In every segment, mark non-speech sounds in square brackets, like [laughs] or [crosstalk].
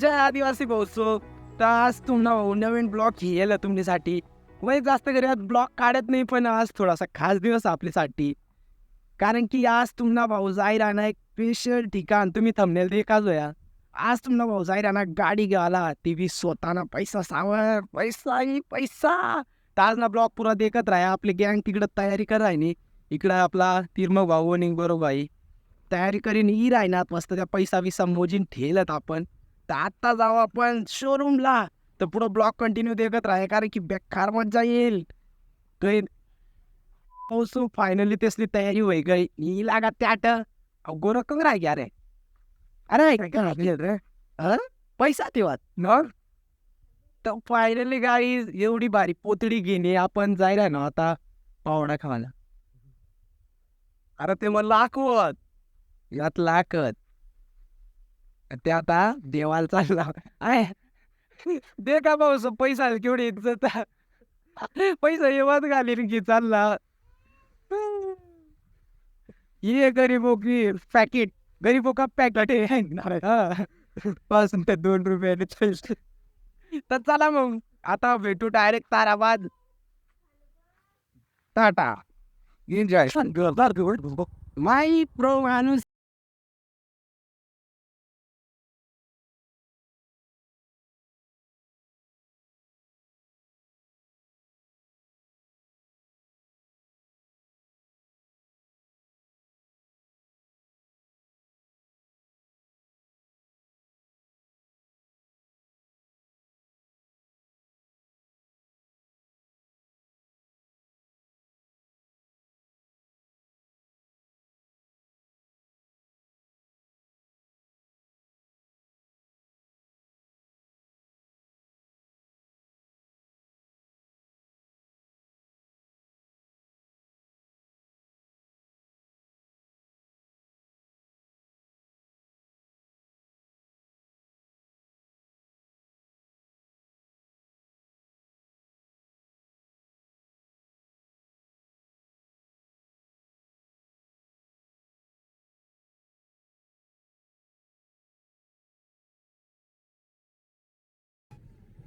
जय आदिवासी भाऊसो तर आज तुम्हाला भाऊ नवीन ब्लॉग येईल तुमच्यासाठी. वय जास्त करी ब्लॉग काढत नाही पण आज थोडासा खास दिवस आपल्यासाठी. कारण की आज तुम्हाला भाऊ जाई राहणार एक स्पेशल ठिकाण. तुम्ही थंबनेल देखाच जोया. आज तुम्हाला भाऊ जाई राहणार गाडी घ्यायला. टी व्ही स्वतःना पैसा सावर पैसा पैसा. तर आज ना ब्लॉग पुरा देखत राहा. आपली गँग तिकडं तयारी करायनी इकडं आपला तिरमग भाऊ आणि बरोबर भाई तयारी करीन ही राहणार मस्त त्या पैसा बिसा मोजीन ठेलत आपण. तर आत्ता जाऊ आपण शोरूमला तर पुढं ब्लॉग कंटिन्यू देखत राहा कारण की बेकार मजा येईल. पाऊस फायनली त्यासली तयारी होई गई. ही लागा त्याट गोर कंग राह ग्या रे? अरे? पैसा तेव्हा मग? तर फायनली गाडी एवढी भारी पोतडी घेणे आपण जायला ना आता पावडा खावायला. अरे ते मग लाखवत. यात लाकत. ते आता देवाला चालला आहे दे का पाऊस पैसा केवढे पैसा येवाच घालीन की चालला ये गरीबो की पॅकेट गरीबो का पॅकेट आहे. पासून ते दोन रुपयाने तर चला मग. आता भेटू direct Tarabad. Tata. Enjoy my pro माणूस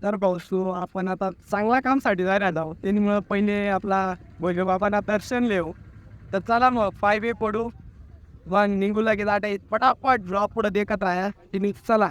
तर पाहू आपण आता चांगला कामसाठी जायला आहोत. त्यामुळं पहिले आपला बाबांना दर्शन लेऊ तर चला मग फाय पडू. मग निघू लगेच. आटे पटापट ड्रॉप पुढं देखत आहे तिने चला.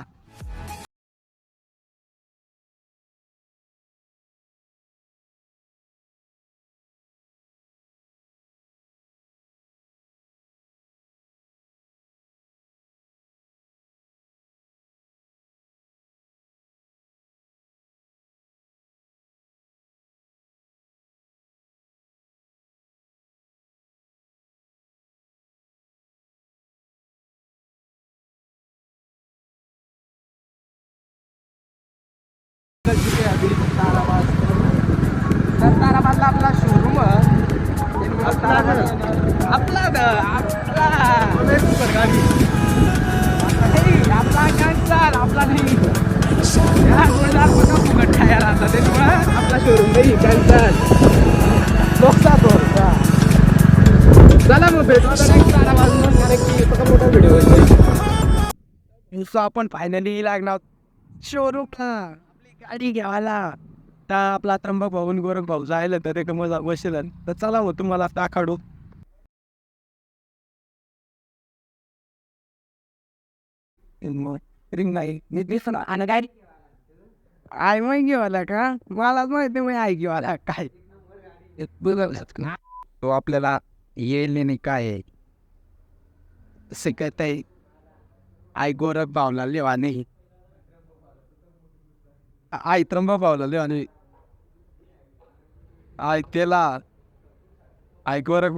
ताराबाद तर ताराबादला आपला शोरूम आपला आपला आपला कॅन्सर आपला नाही फुकट आपला शोरूम नाही कॅन्सर बघता तो चला मग भेटू आता कारण की मोठा व्हिडिओ आपण फायनली लागणार शोरूमला गाडी घ्यावाला. त्या आपला त्र्यंबक भाऊन गोरख भाऊ जायला तर एक मजा बसेल तर चला हो तुम्हाला दाखाडू रिंग नाही. मी दिसला. आणि गाडी आय मग घेवाला का? मला माहिती मी आई घेवाला. काय? बघत तो आपल्याला येईल नाही काय शिकत आहे आई गोरख भावला लेवा नाही. आई त्र्यंबक भावला लेवा नाही आई त्याला आई गोरख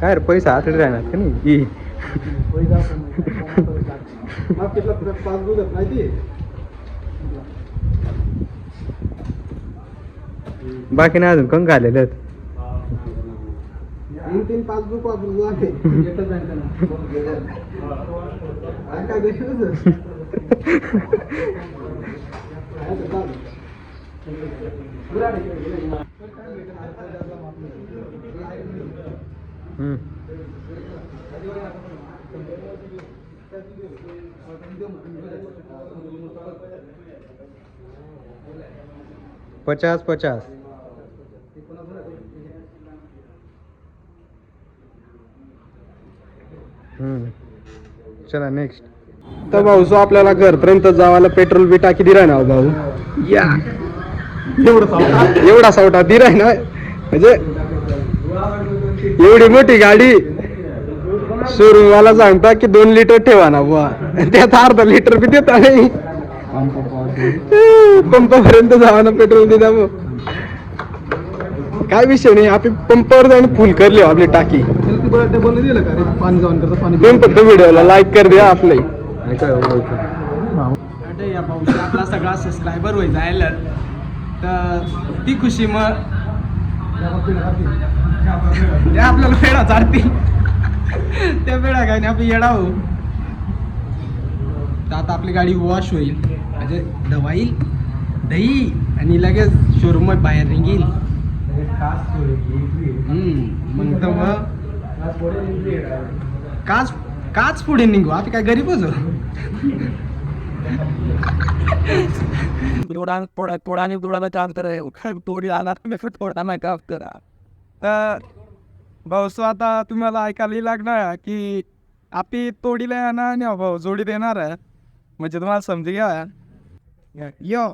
काय रे पैसा हातात राहणार का नाही? बाकी नाही अजून कंक आलेले आहेत. तीन पासबुक वापरून लागते काय. [laughs] पचास पचास. हम्म. चला नेक्स्ट तर भाऊ सो आपल्याला घरपर्यंत जावायला पेट्रोल बी टाकी दिराय ना हो भाऊ? या. एवढा सावटा. दिराय ना. म्हणजे एवढी मोठी गाडी शोरूमवाला सांगता की दोन लिटर ठेवा ना बुवा. त्यात अर्धा लिटर बी देता नाही. पंपापर्यंत जावा ना पेट्रोल देता. काय विषय नाही आपण पंपावर जाऊन फुल करली हो आपली टाकी. फक्त व्हिडिओला लाईक कर द्या आपले. आपला सगळा सबस्क्रायबर होईल जायला. तर ती खुशी मग ते आपल्याला पेढा चालतील त्या पेढा काय नाही आपण येडा हो. तर आता आपली गाडी वॉश होईल. म्हणजे धवाईल दही आणि लगेच शोरूम बाहेर निघेल. मग तर मग काच काच पुढे निघू? आता काय गरीबच हो. थोडा थोडा थोडाने थोडा काम करा थोडी राहणार मी थोडा नाही का करा. तर भाऊ आता तुम्हाला ऐकायला लागणार की आपी तोडीला येणार आणि भाऊ जोडी देणार आहे. म्हणजे तुम्हाला समजी घ्या. यो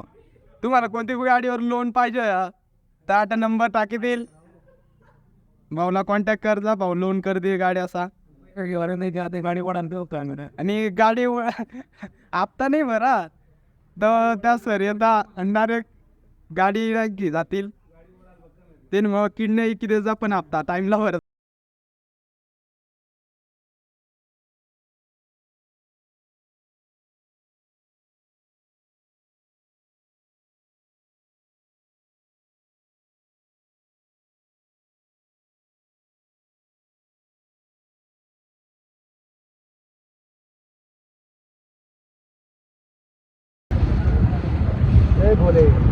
तुम्हाला कोणती गाडीवर लोन पाहिजे? तर आता नंबर टाकी देईल. भाऊला कॉन्टॅक्ट कर जा भाऊ लोन कर दे गाडी असा. गाडी आणि गाडी [laughs] आत्ता नाही भरा तर त्या सर यंदा डायरेक्ट गाडी घे जातील. ते मग किडने किती जा पण हप्ता टाईमला भरत 不对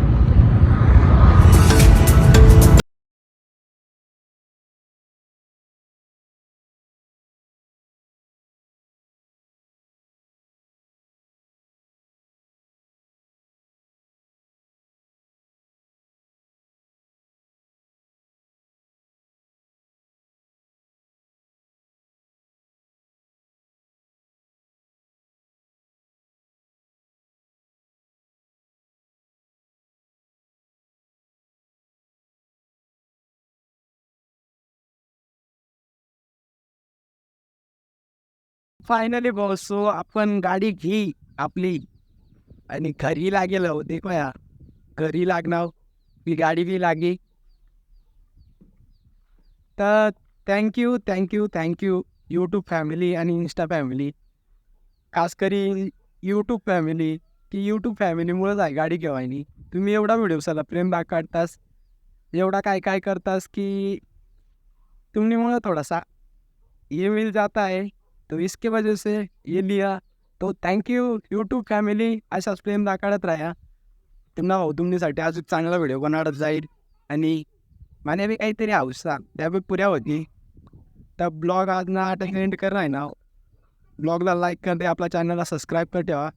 फायनली सो आपण गाडी घे आपली. आणि घरी लागेल होते देखो या घरी लागणार मी गाडी बी लागे. तर thank you thank you thank you YouTube family आणि इन्स्टा फॅमिली खास करी यूट्यूब फॅमिली की यूट्यूब फॅमिलीमुळेच आहे गाडी घेवायनी. तुम्ही एवढा व्हिडिओसाला प्रेम दाखवतास एवढा काय काय करतास की तुमनीमुळं थोडासा ये मिल जाता आहे तो इसके वजह से ये लिया। तो थँक्यू यूट्यूब फॅमिली अशाच प्रेम दाखवत राहा। तुम्हाला भाऊ तुमच्यासाठी अजून चांगला व्हिडिओ बनवत जाईल. आणि माने बी काहीतरी हौसा त्या बी पुऱ्या होती. तर ब्लॉग आज ना आता एंड करणार आहे ना. ब्लॉगला लाईक कर दे आपल्या चॅनलला सबस्क्राईब कर ठेवा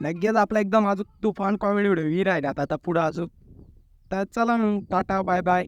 लगेच आपला एकदम अजून तुफान कॉमेडी व्हिडिओ ही राहिला आता पुढं अजून. तर चला मग टाटा बाय बाय